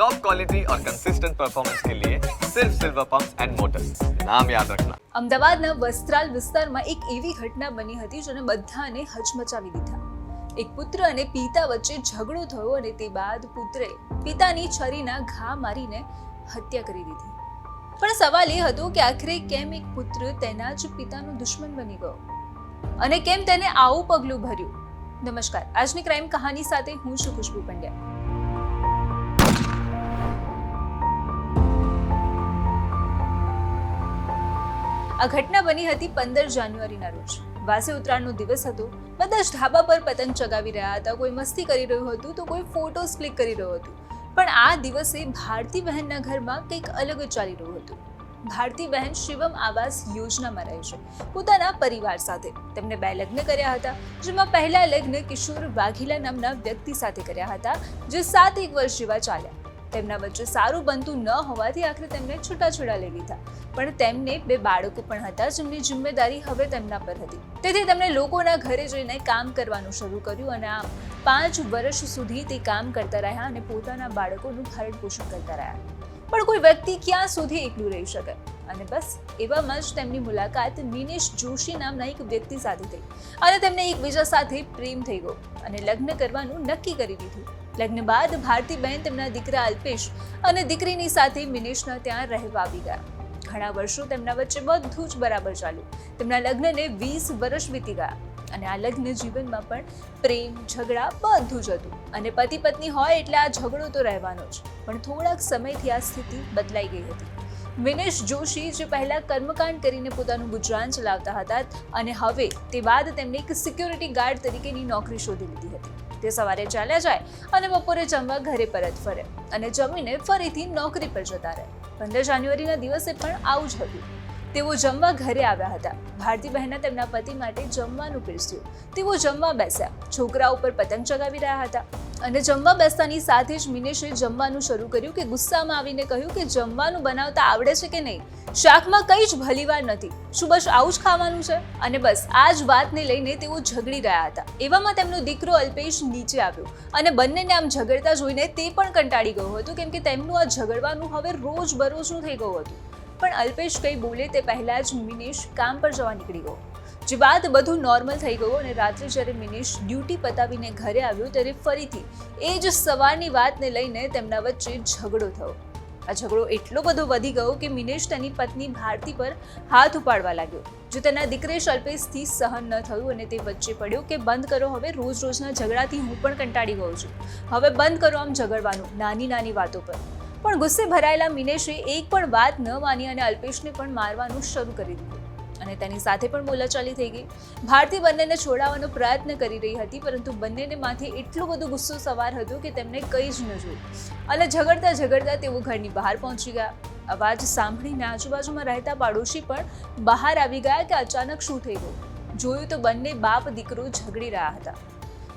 Top quality और consistent performance के लिए सिर्फ सिल्वर पंप्स एंड मोटर्स नाम याद रखना અમદાવાદના વસ્ત્રાલ વિસ્તારમાં એક એવી ઘટના બની હતી જેને બધાને હચમચાવી દીધા એક પુત્ર અને પિતા વચ્ચે ઝઘડો થયો અને તે બાદ પુત્રે પિતાની છરીના ઘા મારીને હત્યા કરી દીધી પણ સવાલ એ હતો કે આખરે કેમ એક પુત્ર તેના જ પિતાનો દુશ્મન બની ગયો અને કેમ તેને આવું પગલું ભર્યું નમસ્કાર આજની ક્રાઇમ કહાની સાથે હું છું ખુશ્બુ પંડ્યા આ ઘટના બની હતી પંદર જાન્યુઆરીના રોજ. વાસે ઉત્તરાયણનો દિવસ હતો. બધા જ ઢાબા પર પતંગ ચગાવી રહ્યા હતા. કોઈ મસ્તી કરી રહ્યું હતું તો કોઈ ફોટોસ ક્લિક કરી રહ્યું હતું. પણ આ દિવસે ભારતી બહેનના ઘરમાં કંઈક અલગ જ ચાલી રહ્યું હતું. ભારતી બહેન શિવમ આવાસ યોજનામાં રહે છે. પોતાના પરિવાર સાથે. તેમણે બે લગ્ન કર્યા હતા, જેમાં પહેલા લગ્ન કિશોર વાઘેલા નામના વ્યક્તિ સાથે કર્યા હતા, જે સાત એક વર્ષ જેવા ચાલ્યા. તેમના વચ્ચે સારું બનતું ન હોવાથી આખરે તેમને છૂટાછેડા લઈ લીધા. પણ તેમને બે બાળકો પણ હતા જેમની જિમ્મેદારી હવે તેમના પર હતી. તેથી તેમણે લોકોના ઘરે જઈને કામ કરવાનું શરૂ કર્યું અને આમ પાંચ વર્ષ સુધી તે કામ કરતા રહ્યા અને પોતાના બાળકોનું ભરણ પોષણ કરતા રહ્યા. પણ કોઈ વ્યક્તિ ક્યાં સુધી એકલું રહી શકે? અને બસ એવામાં જ તેમની મુલાકાત મિનેશ જોશી નામના એક વ્યક્તિ સાથે થઈ. અને તેમને એકબીજા સાથે પ્રેમ થઈ ગયો અને લગ્ન કરવાનું નક્કી કરી દીધું. લગ્ન બાદ ભારતીબેન તેમના દીકરા અલ્પેશ અને દીકરીની સાથે મિનેશના ત્યાં રહેવા આવી ગયા. ઘણા વર્ષો તેમના વચ્ચે બધું જ બરાબર ચાલ્યું. તેમના લગ્નને વીસ વર્ષ વીતી ગયા અને આ લગ્ન જીવનમાં પણ પ્રેમ, ઝઘડા બધું જ હતું. અને પતિ પત્ની હોય એટલે આ ઝઘડો તો રહેવાનો જ. પણ થોડાક સમયથી આ સ્થિતિ બદલાઈ ગઈ હતી. વિનેશ જોશી જે પહેલા કર્મકાંડ કરીને પોતાનું ગુજરાન ચલાવતા હતા અને હવે તે બાદ તેમણે એક સિક્યોરિટી ગાર્ડ તરીકેની નોકરી શોધી લીધી હતી. તે સવારે ચાલ્યા જાય અને બપોરે જમવા ઘરે પરત ફરે અને જમીને ફરીથી નોકરી પર જતા રહે. પંદર જાન્યુઆરીના દિવસે પણ આવું જ હતું. તેઓ જમવા ઘરે આવ્યા હતા. ભારતી બહેને તેમના પતિ માટે જમવાનું પીરસ્યું. તેઓ જમવા બેસ્યા. છોકરા ઉપર પતંગ ચગાવી રહ્યા હતા. અને જમવા બેસતાની સાથે જ મિનેશે જમવાનું શરૂ કર્યું કે ગુસ્સામાં આવીને કહ્યું કે જમવાનું બનાવતા આવડે છે કે નહીં? શાકમાં કંઈ જ ભલીવાર નથી. શું બસ આવું જ ખાવાનું છે? અને બસ, આ જ વાતને લઈને તેઓ ઝઘડી રહ્યા હતા. એવામાં તેમનો દીકરો અલ્પેશ નીચે આવ્યો અને બંનેને આમ ઝઘડતા જોઈને તે પણ કંટાળી ગયો હતો, કેમ કે તેમનું આ ઝઘડવાનું હવે રોજ બરોજનું થઈ ગયું હતું. પણ અલ્પેશ કંઈ બોલે તે પહેલાં જ મિનેશ કામ પર જવા નીકળી ગયો. જે બાદ બધું નોર્મલ થઈ ગયું અને રાત્રે જ્યારે મિનેશ ડ્યુટી પતાવીને ઘરે આવ્યો ત્યારે ફરીથી એ જ સવારની વાતને લઈને તેમના વચ્ચે ઝઘડો થયો. આ ઝઘડો એટલો બધો વધી ગયો કે મિનેશ તેની પત્ની ભારતી પર હાથ ઉપાડવા લાગ્યો. જો તેના દીકરેશ અલ્પેશથી સહન ન થયું અને તે વચ્ચે પડ્યો કે બંધ કરો, હવે રોજ રોજના ઝઘડાથી હું પણ કંટાળી ગયો છું. હવે બંધ કરો આમ ઝઘડવાનું, નાની નાની વાતો પર. પણ ગુસ્સે ભરાયેલા મિનેશે એક પણ વાત ન માની અને અલ્પેશને પણ મારવાનું શરૂ કરી દીધું. અને તેની સાથે પણ બોલાચાલી થઈ ગઈ. ભારતી બંનેને છોડાવવાનો પ્રયત્ન કરી રહી હતી, પરંતુ બંનેને માથે એટલો બધો ગુસ્સો સવાર હતો કે તેમને કંઈ જ ન જોયું. અને ઝઘડતા ઝઘડતા તેઓ ઘરની બહાર પહોંચી ગયા. અવાજ સાંભળીને આજુબાજુમાં રહેતા પાડોશી પણ બહાર આવી ગયા કે અચાનક શું થઈ ગયું? જોયું તો બંને બાપ દીકરો ઝઘડી રહ્યા હતા.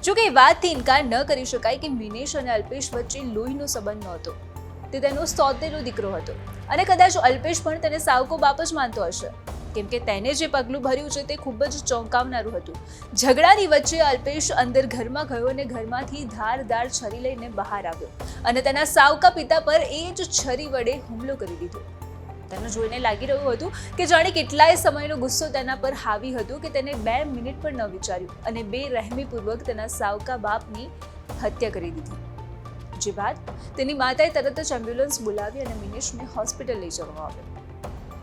જો કે વાતથી ઇનકાર ન કરી શકાય કે મિનેશ અને અલ્પેશ વચ્ચે લોહીનો સંબંધ નહોતો. તે તેનો સોતેલો દીકરો હતો. અને કદાચ અલ્પેશ પણ તેને સાવકો બાપ જ માનતો હશે. કેમ કે તેને જે પગલું ભર્યું છે તે ખૂબ જ ચોંકાવનારું હતું. ઝઘડાની વચ્ચે અલ્પેશ અંદર ઘરમાં ગયો અને ઘરમાંથી ધારદાર છરી લઈને બહાર આવ્યો અને તેના સાવકા પિતા પર એ જ છરી વડે હુમલો કરી દીધો. તેને જોઈને લાગી રહ્યું હતું કે જાણે કેટલાય સમયનો ગુસ્સો તેના પર હાવી હતો કે તેને બે મિનિટ પણ ન વિચાર્યું અને બે રહેમીપૂર્વક તેના સાવકા બાપની હત્યા કરી દીધી. જે બાદ તેની માતાએ તરત જ એમ્બ્યુલન્સ બોલાવી અને મિનેશને હોસ્પિટલ લઈ જવામાં આવ્યો.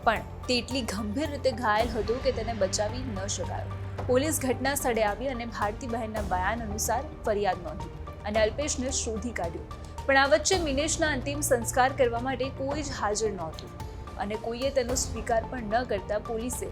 પણ તે એટલી ગંભીર રીતે ઘાયલ હતો કે તેને બચાવી ન શકાયો. પોલીસ ઘટના સ્થળે આવી અને ભારતી બહેનના બયાન અનુસાર ફરિયાદ નોંધી અને અલ્પેશને શોધી કાઢ્યો. પણ આ વચ્ચે મિનેશના અંતિમ સંસ્કાર કરવા માટે કોઈ જ હાજર નહોતું અને કોઈએ તેનો સ્વીકાર પણ ન કરતા પોલીસે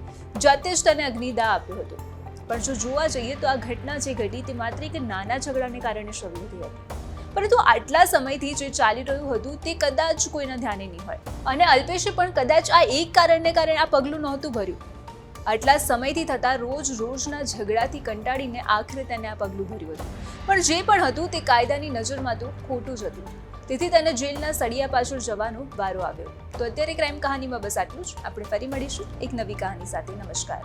જાતે જ તેને અગ્નિદાહ આપ્યો હતો. પણ જો જોવા જઈએ તો આ ઘટના જે ઘટી તે માત્ર એક નાના ઝઘડાને કારણે શરૂ થઈ હતી. પરંતુ આટલા સમયથી જે ચાલી રહ્યું હતું તે કદાચ કોઈના ધ્યાને નહીં હોય. અને અલ્પેશે પણ કદાચ આ એક કારણને કારણે આ પગલું નહોતું ભર્યું. આટલા સમયથી થતા રોજ રોજના ઝઘડાથી કંટાળીને આખરે તેને આ પગલું ભર્યું હતું. પણ જે પણ હતું તે કાયદાની નજરમાં તો ખોટું જ હતું. તેથી તેને જેલના સળિયા પાછળ જવાનો વારો આવ્યો. તો અત્યારે ક્રાઇમ કહાનીમાં બસ આટલું જ. આપણે ફરી મળીશું એક નવી કહાની સાથે. નમસ્કાર.